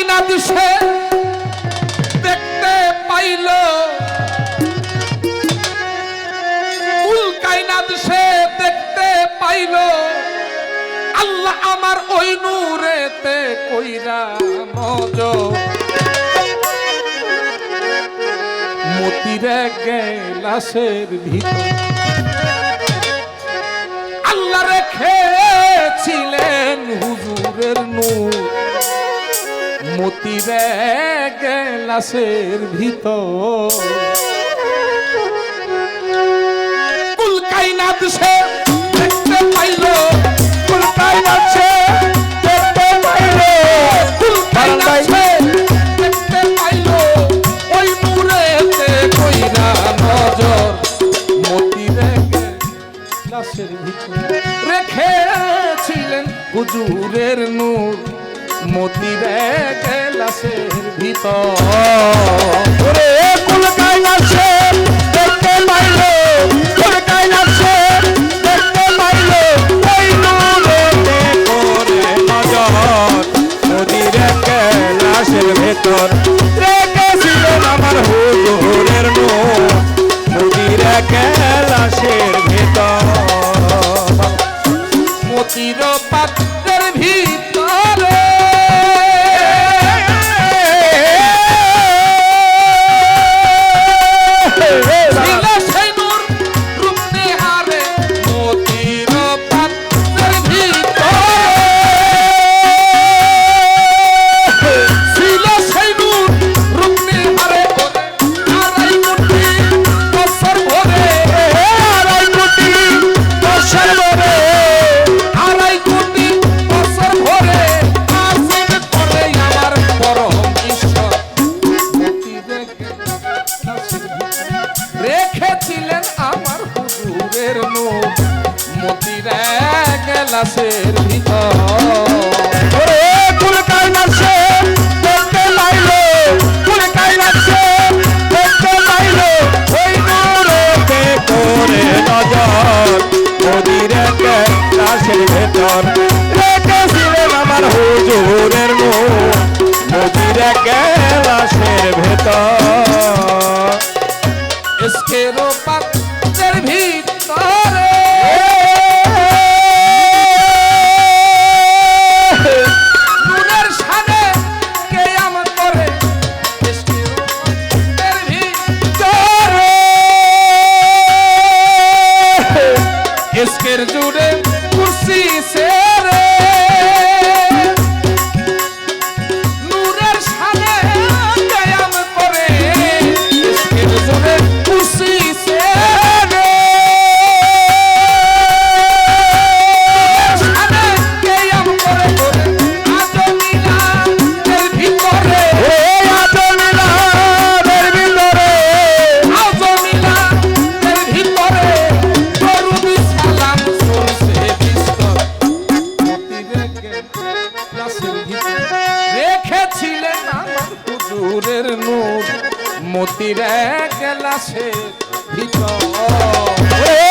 কায়নাত সে দেখতে পাইল। কায়নাত সে দেখতে পাইল। আল্লাহ আমার ওই নূরেতে কইরা নজর। মতিরে গেলাসের ভিতর। আল্লাহ রেখেছিলেন মতিরে গেলাসের ভিতর। গেলাসের ভিতর। রেখেছিলেন হুজুরের মতিরে গেলাসের ভিতর। কুল কাইনাছে দেখতে পাইলো কুল কাইনাছে দেখতে পাইলো ওই নূরেতে করে নজর। নদীর কেলাসের ভেতর গেলাসের ভিতর। কুল কাইনাছে দেখতে পাইলো কুল কাইনাছে দেখতে ওই করে নজর ভেতর। রেখেছিলেন আমার হুজুরের নূর নদীর কাশের ভেতর। এসকেরো পাত্রের ভিতরে। রেখে ক্লাসের ভিতর। ওরে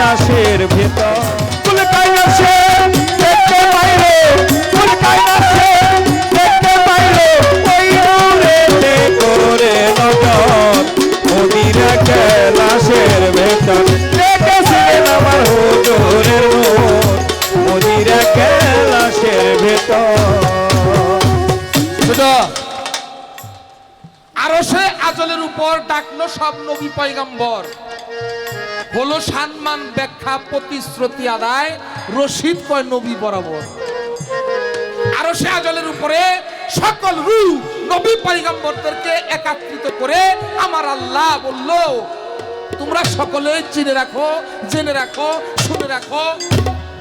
লাশের ভেতর। কুলকাই নাচে দেখতে পাইলো কুলকাই নাচে দেখতে পাইলো, ওই নদীতে করে নজর। নদীরে লাশের ভেতর। রেখেছিলেন আমার হুজুরের আজলের উপর ডাকলো সব নবী পয়গম্বর। হলো সম্মান, ব্যাখ্যা, প্রতিশ্রুতি, আদায়, রশিদ কয় নবী বরাবর। আরও সে আজলের উপরে সকল রু নবী পয়গম্বরদেরকে একত্রিত করে আমার আল্লাহ বলল, তোমরা সকলে চিনে রাখো, জেনে রাখো, শুনে রাখো,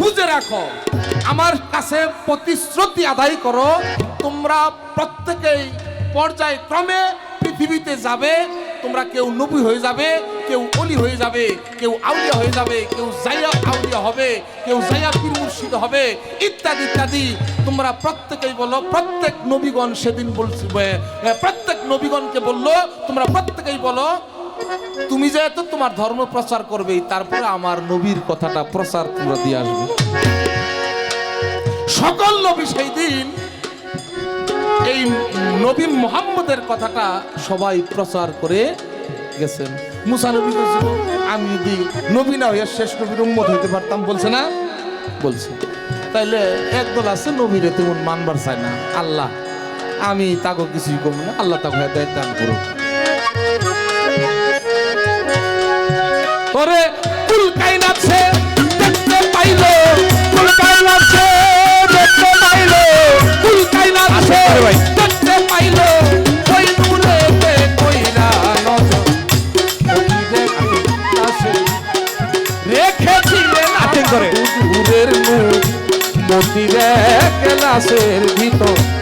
বুঝে রাখো। আমার কাছে প্রতিশ্রুতি আদায় করো, তোমরা প্রত্যেকেই পর্যায়ক্রমে পৃথিবীতে যাবে, তোমরা কেউ নবী হয়ে যাবে কেউ অলি হয়ে যাবে, কেউ আউলিয়া হয়ে যাবে, কেউ জাইয়া আউলিয়া হবে, কেউ জাইয়া পীর মুর্শিদ হবে, ইত্যাদি ইত্যাদি। তোমরা প্রত্যেকেই বলো, প্রত্যেক নবীগণ সেদিন বলছি প্রত্যেক নবীগণকে বলল, তোমরা প্রত্যেকেই বলো, তুমি যেহেতু তোমার ধর্ম প্রচার করবেই, তারপরে আমার নবীর কথাটা প্রচার তোমরা দিয়ে আসবে। সকল নবী সেই দিন এই নবী মোহাম্মদের কথাটা সবাই প্রচার করে গেছেন। আমি যদি নবী না হইয়া শেষ নবীর উম্মত হইতে পারতাম, বলছে না? বলছে। তাইলে একদল আছে নবীরে তেমন মানবার চায় না। আল্লাহ, আমি তাকে কিছুই করব না, আল্লাহ তাকে হেদায়ত দান করুক। করে কুল কাইনাছে দেখতে দেখতে ক্লাসের ভিতর।